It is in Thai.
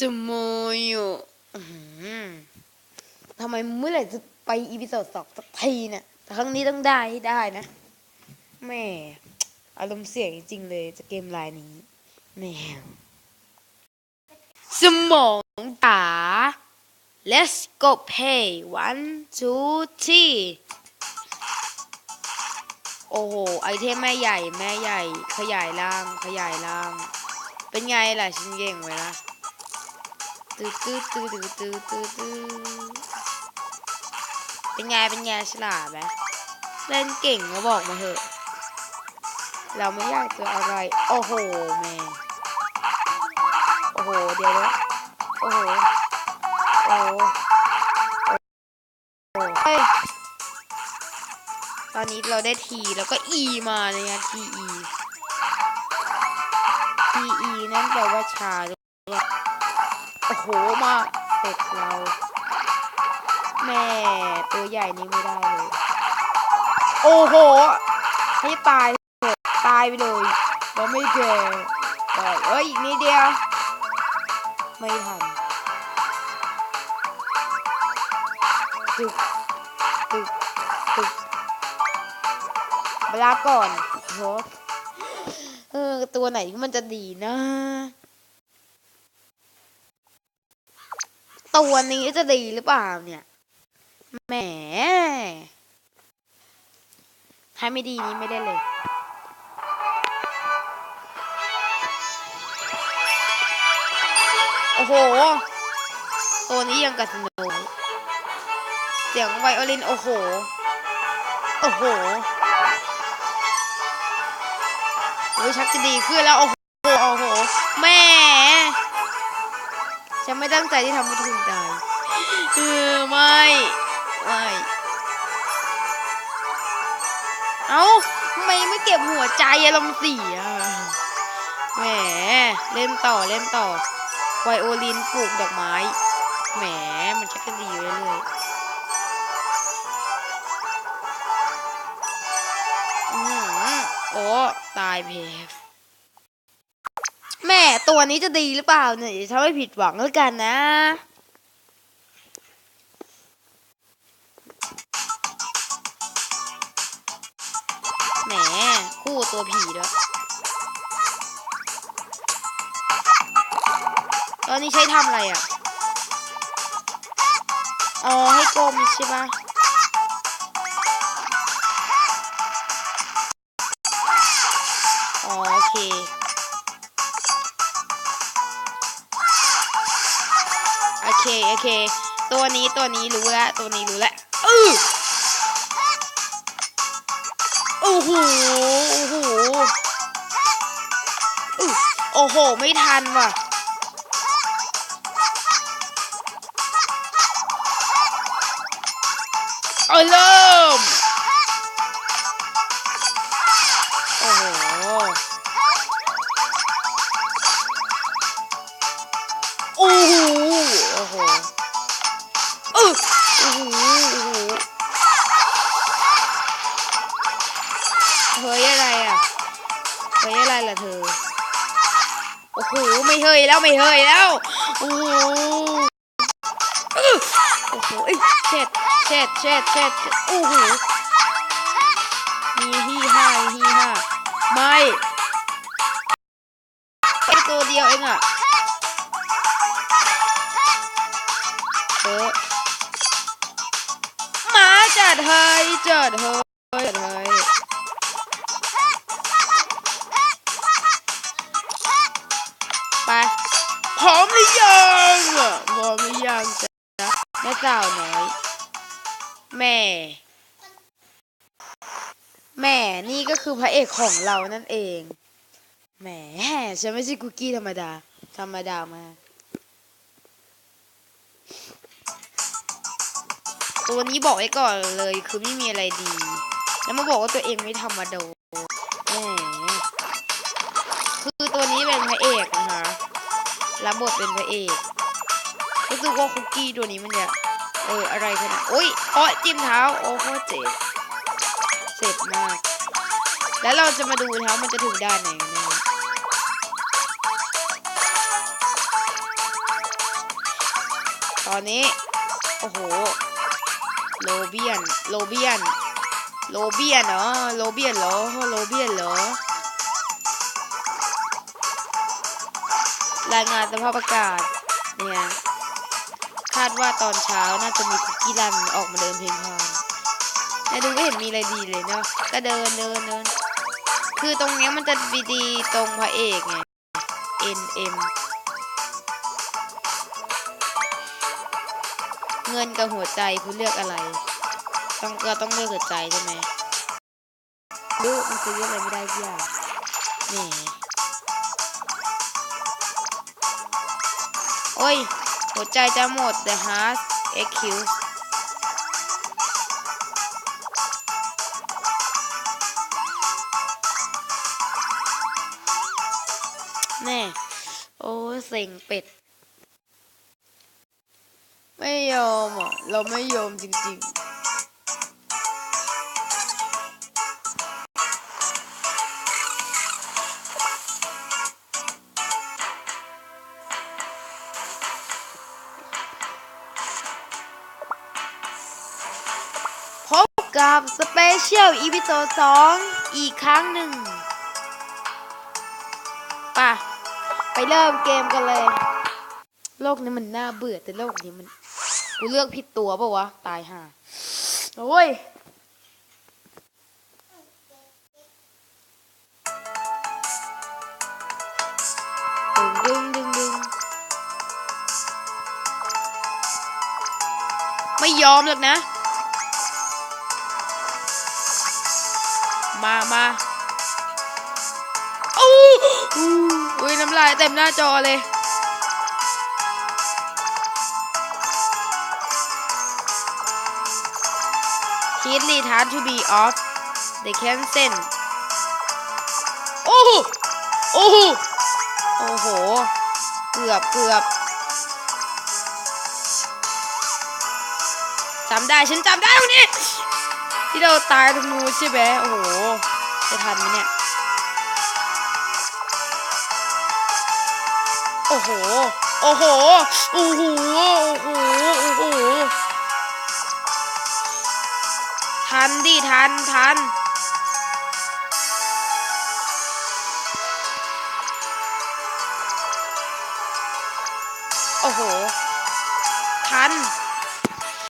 จะโมยอยู่อื้อหือทำไมเมื่อไหร่จะไปอีพิโซดสองสักทีเนี่ยแต่ครั้งนี้ต้องได้ให้ได้นะแม่อารมณ์เสียจริงๆเลยจะเกมลายนี้แม่สมองจ๋า let's go play one two three โอ้โห ไอเทมแม่ใหญ่แม่ใหญ่ ขยายร่าง ขยายร่าง เป็นไงล่ะ ฉันเก่งไว้ละ ตื้อตื้อตื้อตื้อตื้อตื้อตื้อเป็นไงเป็นไงฉลาดไหมเล่นเก่งก็บอกมาเถอะ เราไม่อยากเจออะไร โอ้โหแม่โอ้โห เดี๋ยวนะโอ้โห โอ้โหโอ้โอ้ตอนนี้เราได้ทีแล้วก็ e มาเลยนะ te te นั่นแปลว่าชาด้วย โอ้โหมาเสร็จเรา แม่ตัวใหญ่นี่ไม่ได้เลย โอ้โห ให้ตายเถอะตายไปเลยเราไม่แคร์แต่เอ้ยอีกนิดเดียว ไม่ทันตึกตึกตึกเวลาก่อนโหเออตัวไหนที่มันจะดีนะ ตัวนี้จะดีหรือเปล่าเนี่ยแหมถ้าไม่ดีนี้ไม่ได้เลยโอ้โห ตัวนี้ยังกับสโนว์เสียงไวโอลิน โอ้โห โอ้โหโอ้ชักจะดีขึ้นแล้ว โอ้โห โอ้โห แม่ ฉันไม่ตั้งใจที่ทำให้ทุกคนตายเออไม่ไม่เอ้าทำไมไม่เก็บหัวใจอารมณ์เสียแหมเล่นต่อเล่นต่อไวโอลินปลูกดอกไม้แหมมันชักจะดีเรื่อยๆอื้อหือโอ้ตายเพฟ แม่ตัวนี้จะดีหรือเปล่าเนี่ยถ้าไม่ผิดหวังแล้วกันนะ แหมคู่ตัวผีด้วยตอนนี้ใช้ทำอะไรอะ อ๋อ ให้กลมใช่ปะอ๋อโอเค เคโอเค ตัวนี้ตัวนี้รู้แล้วตัวนี้รู้แล้วอือโอ้โหโอ้โหอือโอ้โห ไม่ทันว่ะเอาเลย ยอะไรอะเฮ้ยอะไรล่ะเธอ โอ้โห ไม่เฮยแล้วไม่เฮยแล้ว โอ้โหโอ้โหเอ้ยเช็ดเช็ดเช็ดเช็ดโอ้โหมีฮี่ห้าฮี่ห้าไม่แค่ตัวเดียวเองอะเออมาจัดเฮยจัดเฮย นี่ก็คือพระเอกของเรานั่นเอง แหมฉันไม่ใช่คุกกี้ธรรมดา ธรรมดามา ตัวนี้บอกไว้ก่อนเลยคือไม่มีอะไรดี แล้วมาบอกว่าตัวเองไม่ธรรมดาแหมคือตัวนี้เป็นพระเอกนะคะรับบทเป็นพระเอกรู้สึกว่าคุกกี้ตัวนี้มันจะเอออะไรขนาดโอ้ยอ้อจิ้มเท้า โอ้โหเจ็บ เจ็บมาก แล้วเราจะมาดูนะครับมันจะถึงด้านไหนตอนนี้ โอ้โห โลเบียน โลเบียน โลเบียนเหรอ โลเบียนเหรอ โลเบียนเหรอ รายงานสภาพอากาศ เนี่ย คาดว่าตอนเช้าน่าจะมีคุกกี้รันออกมาเดินเพลงพาน แต่ดูไม่เห็นมีอะไรดีเลยเนาะก็เดินเดินเดินคือตรงเนี้ยมันจะดีดีตรงพระเอกไง N M เงินกับหัวใจคุณเลือกอะไร ต้องก็ต้องเลือกหัวใจใช่ไหมดูมันซื้ออะไรไม่ได้พี่อะแหมโอ้ย หัวใจจะหมด The Heart Excuse งเป็ด ไม่ยอมอะ เราไม่ยอมจริงๆพบกับสเปเชียลอีพิโซดสองอีกครั้งหนึ่งป่ะ เริ่มเกมกันเลย โลกนี้มันน่าเบื่อแต่โลกนี้มัน กูเลือกผิดตัวปะวะ ตายห่าโอ้ยดึงดึงดึงดึงไม่ยอมหรอกนะ มามา อุ้ยน้ำลายเต็มหน้าจอเลย Heat retard to be off they can send โอ้โหโอ้โหโอ้โห เกือบเกือบจำได้ฉันจำได้วันนี้ ที่เราตายตรงนู้นใช่ไหมโอ้โห จะทันไหมเนี่ย โอ้โห โอ้โห โอ้โห โอ้โห โอ้โห ทันดิทันทัน โอ้โห ทัน